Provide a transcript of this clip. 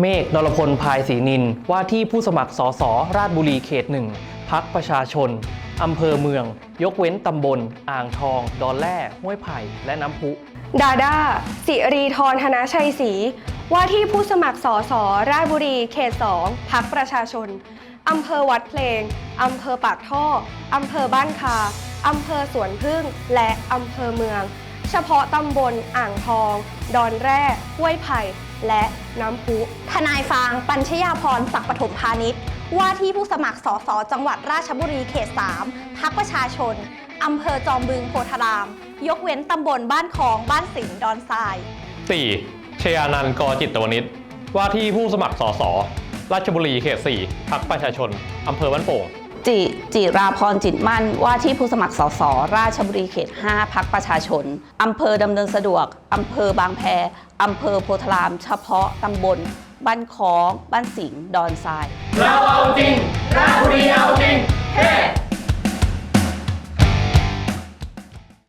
เมฆนรพลพายศรีนิน ว่าที่ผู้สมัครสสราชบุรีเขตหนึ่งพักประชาชน อำเภอเมือง ยกเว้นตำบล อ่างทอง ดอนแร่ห้วยไผ่และน้ำพุ ดาดาสิรีธรธนชัยศรีว่าที่ผู้สมัครสอสอราชบุรีเขต2พักประชาชน อำเภอวัดเพลง อำเภอปากท่อ อำเภอบ้านคา อำเภอสวนพึ่ง และอำเภอเมือง เฉพาะตำบลอ่างทอง ดอนแร่ห้วยไผ่และน้ำพุทนายฟาง ปัญชยาพรศักดิ์ปฐมพาณิชย์ ว่าที่ผู้สมัครสสจังหวัดราชบุรีเขต 3พักประชาชนอำเภอจอมบึงโพธาราม ยกเว้นตำบลบ้านคลองบ้านสิงห์ดอนทราย 4. ชยานันท์กอจิตวนิชว่าที่ผู้สมัครสสราชบุรีเขต 4พักประชาชนอำเภอบ้านโป่ง จิจิราพรจิตมั่น ว่าที่ผู้สมัครสสราชบุรีเขต 5 พักประชาชน อำเภอดำเนินสะดวก อำเภอบางแพ อำเภอโพธาราม เฉพาะตำบล บ้านคอง บ้านสิงห์ดอนทราย เราเอาจริง